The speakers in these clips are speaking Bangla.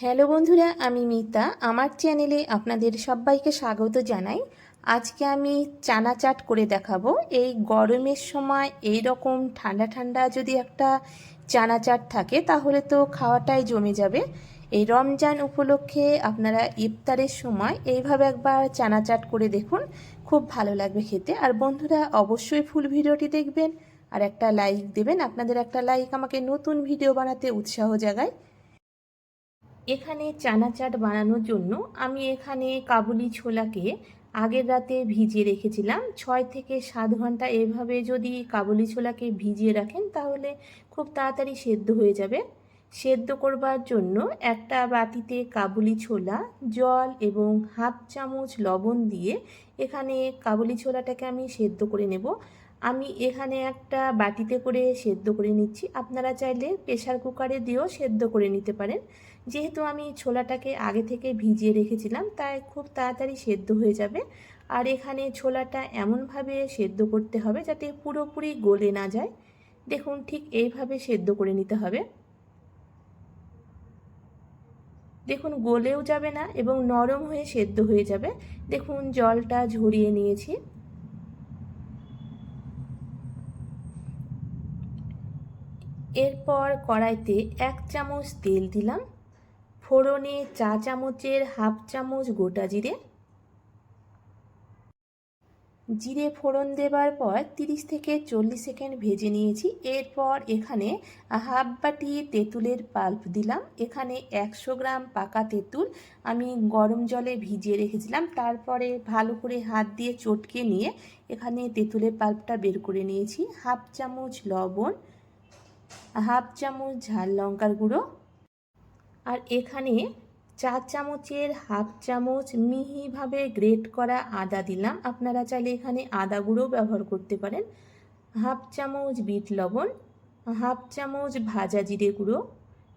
হ্যালো বন্ধুরা, আমি মিতা। আমার চ্যানেলে আপনাদের সবাইকে স্বাগত জানাই। আজকে আমি চানা চাট করে দেখাবো। এই গরমের সময় এই রকম ঠান্ডা ঠান্ডা যদি একটা চানা চাট থাকে, তাহলে তো খাওয়াটাই জমে যাবে। এই রমজান উপলক্ষে আপনারা ইফতারের সময় এইভাবে একবার চানা চাট করে দেখুন। খুব ভালো লাগবে খেতে। আর বন্ধুরা, অবশ্যই ফুল ভিডিওটি দেখবেন। আর একটা লাইক দেবেন। আপনাদের একটা লাইক আমাকে নতুন ভিডিও বানাতে উৎসাহ জাগায়। এখানে চানা চাট বানানোর জন্য আমি এখানে কাবুলি ছোলাকে আগের রাতে ভিজিয়ে রেখেছিলাম। ছয় থেকে সাত ঘণ্টা এভাবে যদি কাবুলি ছোলাকে ভিজিয়ে রাখেন তাহলে খুব তাড়াতাড়ি সেদ্ধ হয়ে যাবে। সেদ্ধ করবার জন্য একটা বাটিতে কাবুলি ছোলা, জল এবং হাফ চামচ লবণ দিয়ে এখানে কাবুলি ছোলাটাকে আমি সেদ্ধ করে নেব। আমি এখানে একটা বাটিতে করে সেদ্ধ করে নিচ্ছি। আপনারা চাইলে প্রেশার কুকারে দিয়েও সেদ্ধ করে নিতে পারেন। যেহেতু আমি ছোলাটাকে আগে থেকে ভিজিয়ে রেখেছিলাম, তাই খুব তাড়াতাড়ি সেদ্ধ হয়ে যাবে। আর এখানে ছোলাটা এমনভাবে সেদ্ধ করতে হবে যাতে পুরোপুরি গলে না যায়। দেখুন, ঠিক এইভাবে সেদ্ধ করে নিতে হবে। দেখুন, গলেও যাবে না এবং নরম হয়ে সেদ্ধ হয়ে যাবে। দেখুন, জলটা ঝরিয়ে নিয়েছি। এরপর কড়াইতে এক চামচ তেল দিলাম। ফোড়নে চা চামচের হাফ চামচ গোটা জিরে। জিরে ফোড়ন দেবার পর তিরিশ থেকে চল্লিশ সেকেন্ড ভেজে নিয়েছি। এরপর এখানে হাফ বাটি তেঁতুলের পাল্প দিলাম। এখানে একশো গ্রাম পাকা তেঁতুল আমি গরম জলে ভিজিয়ে রেখেছিলাম। তারপরে ভালো করে হাত দিয়ে চটকে নিয়ে এখানে তেঁতুলের পাল্পটা বের করে নিয়েছি। হাফ চামচ লবণ, হাফ চামচ ঝাল লঙ্কার গুঁড়ো আর এখানে চার চামচের হাফ চামচ মিহিভাবে গ্রেট করা আদা দিলাম। আপনারা চাইলে এখানে আদা গুঁড়ো ব্যবহার করতে পারেন। হাফ চামচ বিট লবণ, হাফ চামচ ভাজা জিরে গুঁড়ো,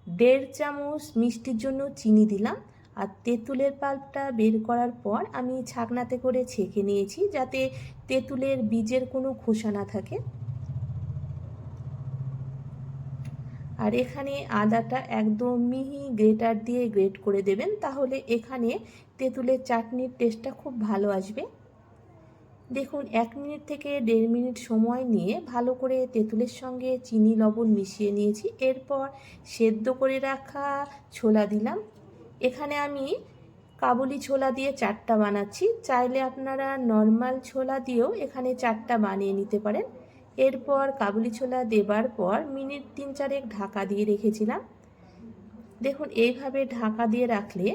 দেড় চামচ মিষ্টির জন্য চিনি দিলাম। আর তেঁতুলের পাল্পটা বের করার পর আমি ছাকনাতে করে ছেঁকে নিয়েছি যাতে তেঁতুলের বীজের কোনো খোসা না থাকে। আর এখানে আদাটা একদম মিহি গ্রেটার দিয়ে গ্রেট করে দেবেন, তাহলে এখানে তেঁতুলের চাটনির টেস্টটা খুব ভালো আসবে। দেখুন, এক মিনিট থেকে দেড় মিনিট সময় নিয়ে ভালো করে তেঁতুলের সঙ্গে চিনি, লবণ মিশিয়ে নিয়েছি। এরপর সেদ্ধ করে রাখা ছোলা দিলাম। এখানে আমি কাবুলি ছোলা দিয়ে চারটা বানাচ্ছি। চাইলে আপনারা নর্মাল ছোলা দিয়েও এখানে চারটা বানিয়ে নিতে পারেন। এরপর কাবুলি ছোলা দেবার পর মিনিট তিন চারেক ঢাকা দিয়ে রেখেছিলাম। দেখুন, এইভাবে ঢাকা দিয়ে রাখলে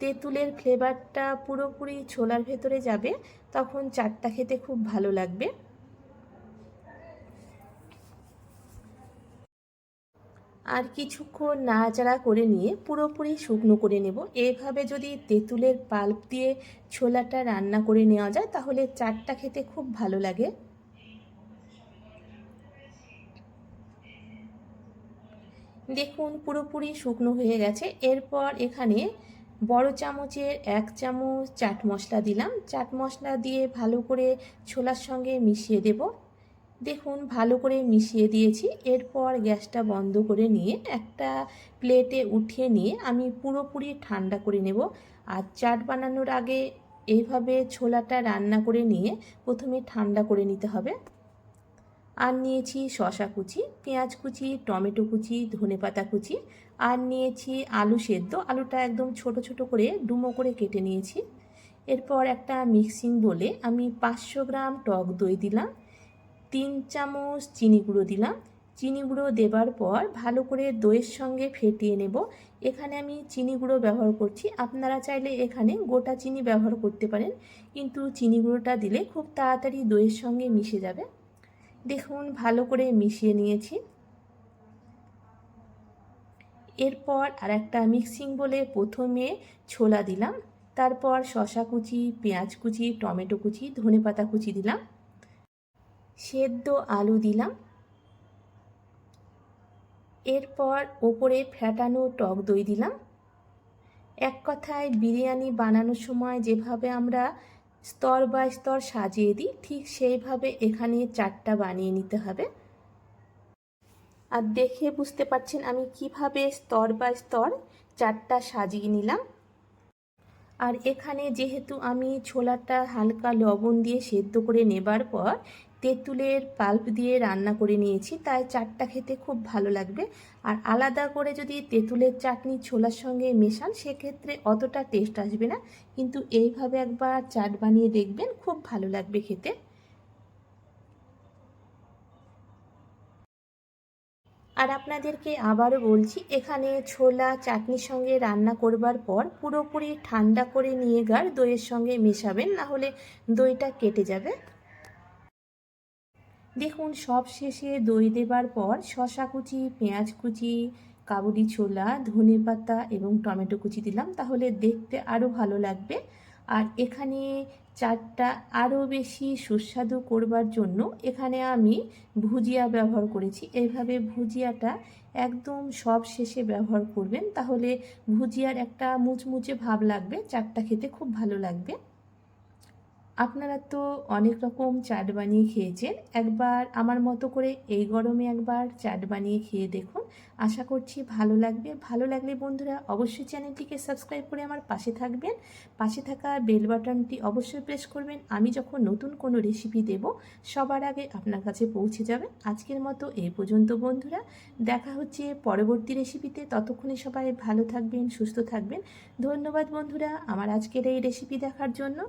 তেঁতুলের ফ্লেভারটা পুরোপুরি ছোলার ভেতরে যাবে, তখন চাটটা খেতে খুব ভালো লাগবে। আর কিছুক্ষণ নাড়াচাড়া করে নিয়ে পুরোপুরি শুকনো করে নেব। এভাবে যদি তেঁতুলের পাল্প দিয়ে ছোলাটা রান্না করে নেওয়া যায়, তাহলে চাটটা খেতে খুব ভালো লাগে। দেখুন, পুরোপুরি শুকনো হয়ে গেছে। এরপর এখানে বড় চামচের এক চামচ চাট মশলা দিলাম। চাট মশলা দিয়ে ভালো করে ছোলার সঙ্গে মিশিয়ে দেব। দেখুন, ভালো করে মিশিয়ে দিয়েছি। এরপর গ্যাসটা বন্ধ করে নিয়ে একটা প্লেটে উঠিয়ে নিয়ে আমি পুরোপুরি ঠান্ডা করে নেব। আর চাট বানানোর আগে এইভাবে ছোলাটা রান্না করে নিয়ে প্রথমে ঠান্ডা করে নিতে হবে। আর নিয়েছি শশা কুচি, পেঁয়াজ কুচি, টমেটো কুচি, ধনে পাতা কুচি। আর নিয়েছি আলু সেদ্ধ। আলুটা একদম ছোট ছোট করে ডুমো করে কেটে নিয়েছি। এরপর একটা মিক্সিং বলে আমি পাঁচশো গ্রাম টক দই দিলাম, তিন চামচ চিনি গুঁড়ো দিলাম। চিনি গুঁড়ো দেবার পর ভালো করে দইয়ের সঙ্গে ফেটিয়ে নেব। এখানে আমি চিনি গুঁড়ো ব্যবহার করছি। আপনারা চাইলে এখানে গোটা চিনি ব্যবহার করতে পারেন, কিন্তু চিনি গুঁড়োটা দিলে খুব তাড়াতাড়ি দইয়ের সঙ্গে মিশে যাবে। দেখুন, ভালো করে মিশিয়ে নিয়েছি। এরপর আর একটা মিক্সিং বলে প্রথমে ছোলা দিলাম, তারপর শশা কুচি, পেঁয়াজ কুচি, টমেটো কুচি, ধনে পাতা কুচি দিলাম, সেদ্ধ আলু দিলাম। এরপর ওপরে ফ্যাটানো টক দই দিলাম। এক কথায় বিরিয়ানি বানানোর সময় যেভাবে আমরা স্তর বাই স্তর সাজিয়ে দিই, ঠিক সেইভাবে এখানে চারটা বানিয়ে নিতে হবে। আর দেখে বুঝতে পারছেন আমি কীভাবে স্তর বাই স্তর চারটা সাজিয়ে নিলাম। আর এখানে যেহেতু আমি ছোলাটা হালকা লবণ দিয়ে সেদ্ধ করে নেবার পর তেঁতুলের পাল্প দিয়ে রান্না করে নিয়েছি, তাই চাটটা খেতে খুব ভালো লাগবে। আর আলাদা করে যদি তেঁতুলের চাটনি ছোলার সঙ্গে মেশান, সেক্ষেত্রে অতটা টেস্ট আসবে না। কিন্তু এইভাবে একবার চাট বানিয়ে দেখবেন, খুব ভালো লাগবে খেতে। আর আপনাদেরকে আবারও বলছি, এখানে ছোলা চাটনির সঙ্গে রান্না করবার পর পুরোপুরি ঠান্ডা করে নিয়ে গার দইয়ের সঙ্গে মেশাবেন, না হলে দইটা কেটে যাবে। দেখুন, সব শেষে দই দেবার পর শশা কুচি, পেঁয়াজ কুচি, কাবুলি ছোলা, ধনে পাতা এবং টমেটো কুচি দিলাম, তাহলে দেখতে আরও ভালো লাগবে। আর এখানে চাটটা আরও বেশি সুস্বাদু করবার জন্য এখানে আমি ভুজিয়া ব্যবহার করেছি। এইভাবে ভুজিয়াটা একদম সব শেষে ব্যবহার করবেন, তাহলে ভুজিয়ার একটা মুচমুচে ভাব লাগবে, চাটটা খেতে খুব ভালো লাগবে। আপনারা তো অনেক রকম চাট বানিয়ে খেয়েছেন। একবার আমার মতো করে এই গরমে একবার চাট বানিয়ে খেয়ে দেখুন। আশা করছি ভালো লাগবে। ভালো লাগলে বন্ধুরা অবশ্যই চ্যানেলটিকে সাবস্ক্রাইব করে আমার পাশে থাকবেন। পাশে থাকা বেল বাটনটি অবশ্যই প্রেস করবেন। আমি যখন নতুন কোনো রেসিপি দেব, সবার আগে আপনার কাছে পৌঁছে যাবে। আজকের মতো এই পর্যন্ত বন্ধুরা। দেখা হচ্ছে পরবর্তী রেসিপিতে। ততক্ষণে সবাই ভালো থাকবেন, সুস্থ থাকবেন। ধন্যবাদ বন্ধুরা আমার আজকের এই রেসিপি দেখার জন্য।